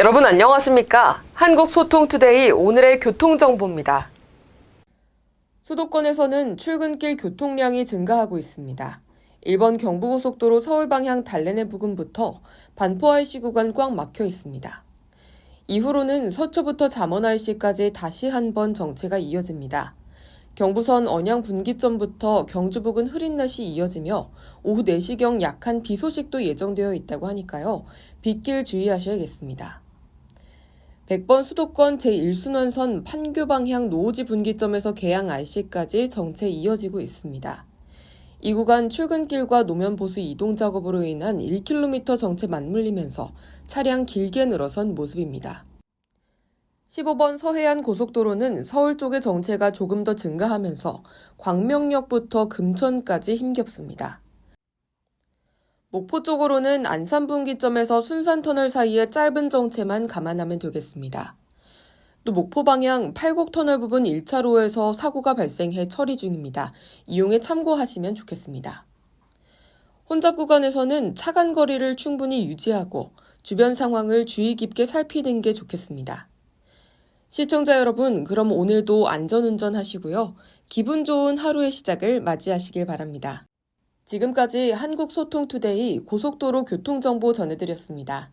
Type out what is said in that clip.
여러분 안녕하십니까? 한국소통투데이 오늘의 교통정보입니다. 수도권에서는 출근길 교통량이 증가하고 있습니다. 1번 경부고속도로 서울 방향 달래내 부근부터 반포 IC 구간 꽉 막혀 있습니다. 이후로는 서초부터 잠원 IC까지 다시 한 번 정체가 이어집니다. 경부선 언양 분기점부터 경주 부근 흐린 날씨 이어지며 오후 4시경 약한 비 소식도 예정되어 있다고 하니까요. 빗길 주의하셔야겠습니다. 100번 수도권 제1순환선 판교 방향 노오지 분기점에서 개양 IC까지 정체 이어지고 있습니다. 이 구간 출근길과 노면 보수 이동 작업으로 인한 1km 정체 맞물리면서 차량 길게 늘어선 모습입니다. 15번 서해안 고속도로는 서울 쪽의 정체가 조금 더 증가하면서 광명역부터 금천까지 힘겹습니다. 목포 쪽으로는 안산 분기점에서 순산터널 사이의 짧은 정체만 감안하면 되겠습니다. 또 목포 방향 팔곡터널 부분 1차로에서 사고가 발생해 처리 중입니다. 이용에 참고하시면 좋겠습니다. 혼잡 구간에서는 차간 거리를 충분히 유지하고 주변 상황을 주의 깊게 살피는 게 좋겠습니다. 시청자 여러분, 그럼 오늘도 안전운전 하시고요. 기분 좋은 하루의 시작을 맞이하시길 바랍니다. 지금까지 한국소통투데이 고속도로 교통정보 전해드렸습니다.